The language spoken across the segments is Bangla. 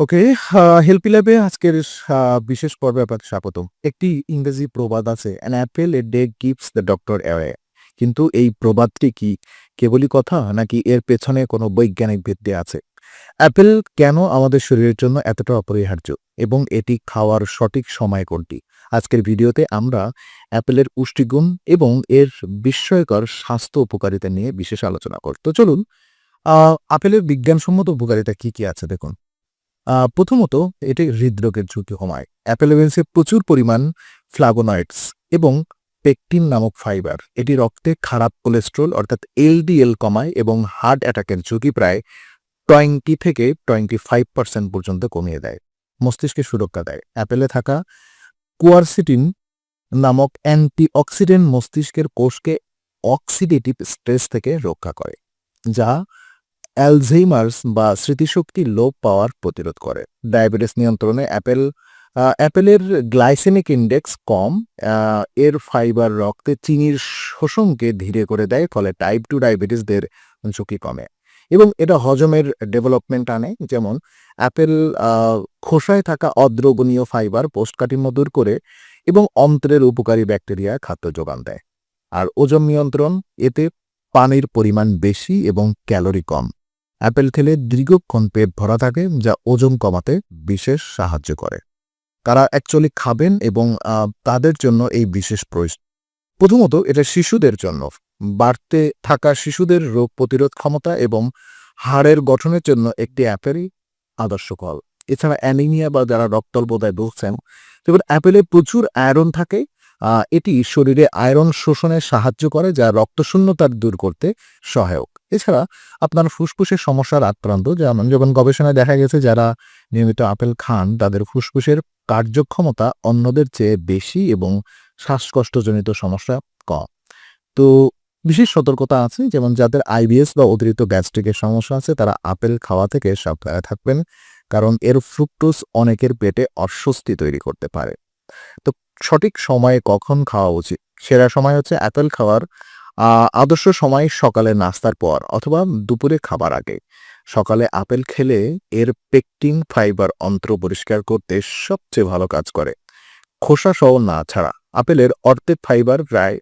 ওকে হেল্পি ল্যাবে আজকের বিশেষ পর্বে আপনাকে স্বাগতম। একটি ইংরেজি প্রবাদ আছে an apple a day gives the doctor away কিন্তু এই প্রবাদটি কি কেবলই কথা, নাকি এর পেছনে কোনো বৈজ্ঞানিক ভিত্তি আছে? অ্যাপেল কেন আমাদের শরীরের জন্য এতটা অপরিহার্য, এবং এটি খাওয়ার সঠিক সময় কোনটি? আজকের ভিডিওতে আমরা অ্যাপেলের পুষ্টিগুণ এবং এর বিস্ময়কর স্বাস্থ্য উপকারিতা নিয়ে বিশেষ আলোচনা করব। তো চলুন আপেলের বিজ্ঞানসম্মত উপকারিতা কি কি আছে দেখুন। প্রথমত এটি হৃদরোগের ঝুঁকি কমায়। অ্যাপেল ওভেন্সে প্রচুর পরিমাণ ফ্লাগোনয়েডস এবং পেকটিন নামক ফাইবার। এটি রক্তে খারাপ কোলেস্ট্রল অর্থাৎ এলডিএল কমায় এবং হার্ট অ্যাটাকের ঝুঁকি প্রায় টোয়েন্টি থেকে টোয়েন্টি ফাইভ পার্সেন্ট পর্যন্ত কমিয়ে দেয়, মস্তিষ্কে সুরক্ষা দেয়। অ্যাপেলে থাকা কুয়ারসিটিন নামক অ্যান্টিঅক্সিডেন্ট মস্তিষ্কের কোষকে অক্সিডেটিভ স্ট্রেস থেকে রক্ষা করে, যা অ্যালঝেইমার্স বা স্মৃতিশক্তি লোপ পাওয়ার প্রতিরোধ করে। ডায়াবেটিস নিয়ন্ত্রণে অ্যাপেল অ্যাপেলের গ্লাইসেমিক ইন্ডেক্স কম এর ফাইবার রক্তে চিনির শোষণকে ধীরে করে দেয়, ফলে টাইপ টু ডায়াবেটিসদের ঝুঁকি কমে। এবং এটা হজমের ডেভেলপমেন্ট আনে, যেমন অ্যাপেল খোসায় থাকা অদ্রবণীয় ফাইবার পোস্টকাঠিন্য দূর করে এবং অন্ত্রের উপকারী ব্যাকটেরিয়া খাদ্য যোগান দেয়। আর ওজন নিয়ন্ত্রণ, এতে পানির পরিমাণ বেশি এবং ক্যালোরি কম। অ্যাপেল খেলে দীর্ঘক্ষণ পেট ভরা থাকে, যা ওজন কমাতে বিশেষ সাহায্য করে। তারা অ্যাকচুয়ালি খাবেন এবং তাদের জন্য এই বিশেষ প্রয়োজন প্রথমত, এটা শিশুদের জন্য। বাড়তে থাকা শিশুদের রোগ প্রতিরোধ ক্ষমতা এবং হাড়ের গঠনের জন্য একটি অ্যাপেলই আদর্শ ফল এছাড়া অ্যানিমিয়া বা যারা রক্তল্পতায় ভুগছেন, যেমন অ্যাপেলে প্রচুর আয়রন থাকে এটি শরীরে আয়রন শোষণে সাহায্য করে, যা রক্তশূন্যতার দূর করতে সহায়ক। এছাড়া আপনার ফুসফুসের সমস্যার আক্রান্ত, যেমন যেমন গবেষণায় দেখা গেছে যারা নিয়মিত আপেল খান, তাদের ফুসফুসের কার্যক্ষমতা অন্যদের চেয়ে বেশি এবং শ্বাসকষ্টজনিত সমস্যা কম। তো বিশেষ সতর্কতা আছে, যেমন যাদের আইবিএস বা অতিরিক্ত গ্যাস্ট্রিকের সমস্যা আছে, তারা আপেল খাওয়া থেকে সাবধানে থাকবেন, কারণ এর ফ্রুক্টোজ অনেকের পেটে অস্বস্তি তৈরি করতে পারে। তো সঠিক সময়ে কখন খাওয়া উচিত? সেরা সময় হচ্ছে অ্যাপেল খাওয়ার আদর্শ সময় সকালে নাস্তার পর অথবা দুপুরে খাবার আগে। সকালে আপেল খেলে এর পেকটিং ফাইবার অন্ত্র পরিষ্কার করতে সবচেয়ে ভালো কাজ করে। খোসা সহ না ছাড়া আপেলের অর্ধেক ফাইবার প্রায়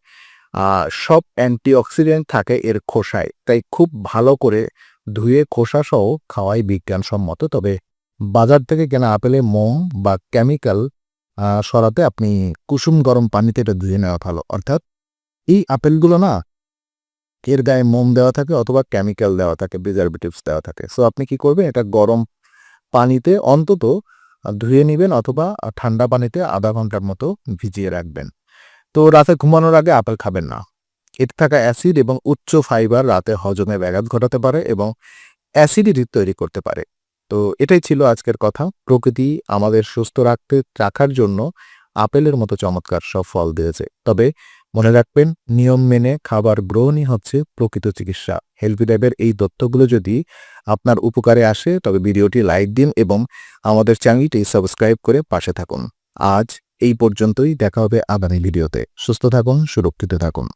সব অ্যান্টিঅক্সিডেন্ট থাকে এর খোসায়, তাই খুব ভালো করে ধুয়ে খোসা সহ খাওয়াই বিজ্ঞানসম্মত। তবে বাজার থেকে কেনা আপেলে মোম বা কেমিক্যাল সরাতে আপনি কুসুম গরম পানিতে এটা ধুয়ে নেওয়া ভালো। অর্থাৎ এই আপেলগুলো না এর গায়ে মোম দেওয়া থাকে অথবা কেমিক্যাল দেওয়া থাকে প্রিজারভেটিভস দেওয়া থাকে। সো আপনি কি করবেন? এটা গরম পানিতে অন্তত ধুয়ে নেবেন অথবা ঠান্ডা পানিতে আধা ঘণ্টার মতো ভিজিয়ে রাখবেন। তো, রাতে ঘুমানোর আগে আপেল খাবেন না। এতে থাকা অ্যাসিড এবং উচ্চ ফাইবার রাতে হজমে ব্যাঘাত ঘটাতে পারে এবং অ্যাসিডিটি তৈরি করতে পারে। তো, এটাই ছিল আজকের কথা। প্রকৃতি আমাদের সুস্থ রাখতে, রাখার জন্য আপেলের মতো চমৎকার সব ফল দিয়েছে। তবে মনে রাখবেন, নিয়ম মেনে খাবার গ্রহণই হচ্ছে প্রকৃত চিকিৎসা। হেলথি ল্যাবের এই তথ্যগুলো যদি আপনার উপকারে আসে, তবে ভিডিওটি লাইক দিন এবং আমাদের চ্যানেলটি সাবস্ক্রাইব করে পাশে থাকুন। আজ এই পর্যন্তই, দেখা হবে আগামী ভিডিওতে। সুস্থ থাকুন, সুরক্ষিত থাকুন।